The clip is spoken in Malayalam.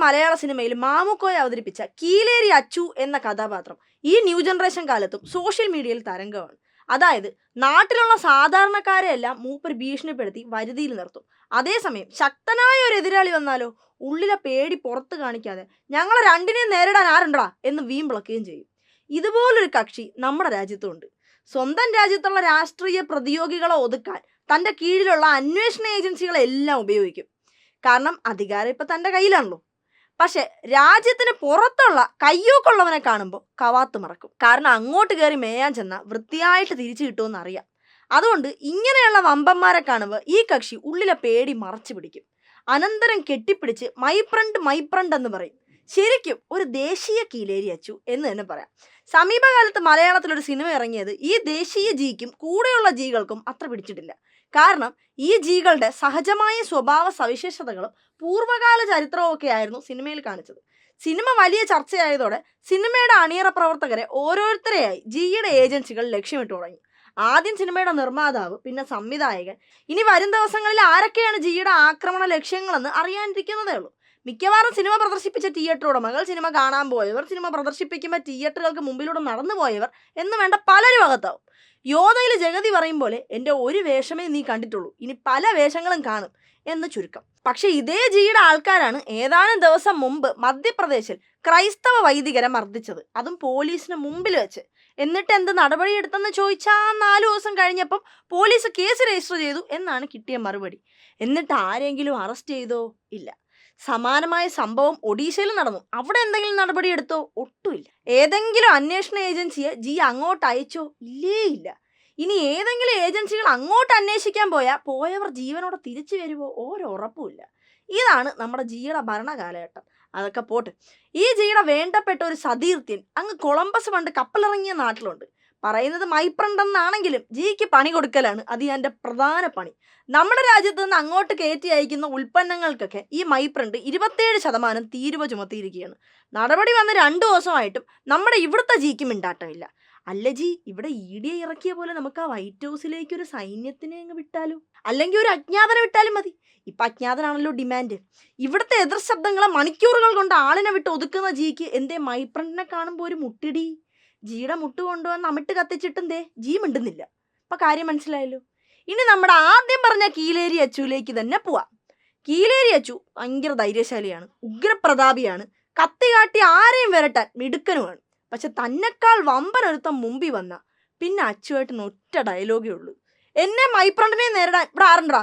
മലയാള സിനിമയിൽ മാമുക്കോയെ അവതരിപ്പിച്ച കീലേരി അച്ചു എന്ന കഥാപാത്രം ഈ ന്യൂ ജനറേഷൻ കാലത്തും സോഷ്യൽ മീഡിയയിൽ തരംഗമാണ്. അതായത് നാട്ടിലുള്ള സാധാരണക്കാരെ എല്ലാം മൂപ്പർ ഭീഷണിപ്പെടുത്തി വരുതിയിൽ നിർത്തും. അതേസമയം ശക്തനായ ഒരു എതിരാളി വന്നാലോ ഉള്ളിലെ പേടി പുറത്ത് കാണിക്കാതെ ഞങ്ങളെ രണ്ടിനെയും നേരിടാൻ ആരുണ്ടടാ എന്ന് വീമ്പിളക്കുകയും ചെയ്യും. ഇതുപോലൊരു കക്ഷി നമ്മുടെ രാജ്യത്തുണ്ട്. സ്വന്തം രാജ്യത്തുള്ള രാഷ്ട്രീയ പ്രതിയോഗികളെ ഒതുക്കാൻ തന്റെ കീഴിലുള്ള അന്വേഷണ ഏജൻസികളെല്ലാം ഉപയോഗിക്കും. കാരണം അധികാരം ഇപ്പം തന്റെ കയ്യിലാണല്ലോ. പക്ഷെ രാജ്യത്തിന് പുറത്തുള്ള കയ്യൂക്കുള്ളവനെ കാണുമ്പോൾ കവാത്ത് മറക്കും. കാരണം അങ്ങോട്ട് കയറി മേയാൻ ചെന്ന വൃത്തിയായിട്ട് തിരിച്ചു കിട്ടുമെന്ന് അറിയാം. അതുകൊണ്ട് ഇങ്ങനെയുള്ള വമ്പന്മാരെ കാണുമ്പോൾ ഈ കക്ഷി ഉള്ളിലെ പേടി മറച്ചു പിടിക്കും. അനന്തരം കെട്ടിപ്പിടിച്ച് മൈ ഫ്രണ്ട് മൈ ഫ്രണ്ട് എന്ന് പറയും. ശരിക്കും ഒരു ദേശീയ കീലേരി അച്ചു എന്ന് തന്നെ പറയാം. സമീപകാലത്ത് മലയാളത്തിൽ ഒരു സിനിമ ഇറങ്ങിയത് ഈ ദേശീയ ജീക്കും കൂടെയുള്ള ജീകൾക്കും അത്ര പിടിച്ചിട്ടില്ല. കാരണം ഈ ജീകളുടെ സഹജമായ സ്വഭാവ സവിശേഷതകളും പൂർവകാല ചരിത്രവും ഒക്കെ ആയിരുന്നു സിനിമയിൽ കാണിച്ചത്. സിനിമ വലിയ ചർച്ചയായതോടെ സിനിമയുടെ അണിയറ പ്രവർത്തകരെ ഓരോരുത്തരെയായി ജിയുടെ ഏജൻസികൾ ലക്ഷ്യമിട്ട് തുടങ്ങി. ആദ്യം സിനിമയുടെ നിർമ്മാതാവ് പിന്നെ സംവിധായകൻ. ഇനി വരും ദിവസങ്ങളിൽ ആരൊക്കെയാണ് ജിയുടെ ആക്രമണ ലക്ഷ്യങ്ങളെന്ന് അറിയാനിരിക്കുന്നതേ ഉള്ളൂ. മിക്കവാറും സിനിമ പ്രദർശിപ്പിച്ച തിയേറ്റർ ഉടമകൾ സിനിമ കാണാൻ പോയവർ സിനിമ പ്രദർശിപ്പിക്കുമ്പോൾ തിയേറ്ററുകൾക്ക് മുമ്പിലൂടെ നടന്നു പോയവർ എന്ന് വേണ്ട പലരും അകത്താവും. യോധയിൽ ജഗതി പറയും പോലെ എന്റെ ഒരു വേഷമേ നീ കണ്ടിട്ടുള്ളൂ ഇനി പല വേഷങ്ങളും കാണും എന്ന് ചുരുക്കം. പക്ഷെ ഇതേ ജിയുടെ ആൾക്കാരാണ് ഏതാനും ദിവസം മുമ്പ് മധ്യപ്രദേശിൽ ക്രൈസ്തവ വൈദികരെ മർദ്ദിച്ചത്. അതും പോലീസിന് മുമ്പിൽ വെച്ച്. എന്നിട്ട് എന്ത് നടപടി എടുത്തെന്ന് ചോദിച്ചാൽ നാലു ദിവസം കഴിഞ്ഞപ്പം പോലീസ് കേസ് രജിസ്റ്റർ ചെയ്തു എന്നാണ് കിട്ടിയ മറുപടി. എന്നിട്ട് ആരെങ്കിലും അറസ്റ്റ് ചെയ്തോ? ഇല്ല. സമാനമായ സംഭവം ഒഡീഷയിൽ നടന്നു. അവിടെ എന്തെങ്കിലും നടപടി എടുത്തോ? ഒട്ടുമില്ല. ഏതെങ്കിലും അന്വേഷണ ഏജൻസിയെ ജി അങ്ങോട്ട് അയച്ചോ? ഇല്ലേ ഇല്ല ഇനി ഏതെങ്കിലും ഏജൻസികൾ അങ്ങോട്ട് അന്വേഷിക്കാൻ പോയാൽ പോയവർ ജീവനോടെ തിരിച്ചു വരുമോ ഓരോറപ്പുമില്ല ഇതാണ് നമ്മുടെ ജിയുടെ ഭരണകാലഘട്ടം. അതൊക്കെ പോട്ട്. ഈ ജിയുടെ വേണ്ടപ്പെട്ട ഒരു സതീർത്ഥ്യൻ അങ്ങ് കൊളംബസ് പണ്ട് കപ്പലിറങ്ങിയ നാട്ടിലുണ്ട്. പറയുന്നത് മൈപ്രണ്ട് മൈപ്രണ്ടെന്നാണെങ്കിലും ജിക്ക് പണി കൊടുക്കലാണ്. അത് എന്റെ പ്രധാന പണി. നമ്മുടെ രാജ്യത്ത് നിന്ന് അങ്ങോട്ട് കയറ്റി അയക്കുന്ന ഉൽപ്പന്നങ്ങൾക്കൊക്കെ ഈ മൈപ്രണ്ട് ഇരുപത്തേഴ് ശതമാനം തീരുവ ചുമത്തിയിരിക്കുകയാണ്. നടപടി വന്ന് രണ്ടു ദിവസമായിട്ടും നമ്മുടെ ഇവിടുത്തെ ജിക്ക് മിണ്ടാട്ടമില്ല. അല്ല ജി ഇവിടെ ഇ ഡി ഇറക്കിയ പോലെ നമുക്ക് ആ വൈറ്റ് ഹൗസിലേക്ക് ഒരു സൈന്യത്തിനെ അങ്ങ് വിട്ടാലോ? അല്ലെങ്കിൽ ഒരു അജ്ഞാതനെ വിട്ടാലും മതി. ഇപ്പൊ അജ്ഞാതനാണല്ലോ ഡിമാൻഡ് ഇവിടുത്തെ എതിർ ശബ്ദങ്ങളെ മണിക്കൂറുകൾ കൊണ്ട് ആളിനെ വിട്ട് ഒതുക്കുന്ന ജിക്ക് എന്തേ മൈപ്രണ്ടിനെ കാണുമ്പോൾ ഒരു മുട്ടിടി? ജിയുടെ മുട്ട് കൊണ്ടുവന്ന് അമിട്ട് കത്തിച്ചിട്ടും ദേ ജീ മിണ്ടുന്നില്ല. അപ്പൊ കാര്യം മനസ്സിലായല്ലോ? ഇനി നമ്മുടെ ആദ്യം പറഞ്ഞ കീലേരി അച്ചുവിലേക്ക് തന്നെ പോവാം. കീലേരി അച്ചു ഭയങ്കര ധൈര്യശാലിയാണ് ഉഗ്രപ്രതാപിയാണ്. കത്തി കാട്ടി ആരെയും വരട്ടാൻ മിടുക്കനുമാണ്. പക്ഷെ തന്നെക്കാൾ വമ്പനൊരുത്തം മുമ്പിൽ വന്ന പിന്നെ അച്ചുവായിട്ട് ഒറ്റ ഡയലോഗേ ഉള്ളൂ. എന്നെ മൈപ്രണ്ടിനെ നേരിടാൻ ഇവിടെ ആരുണ്ടാ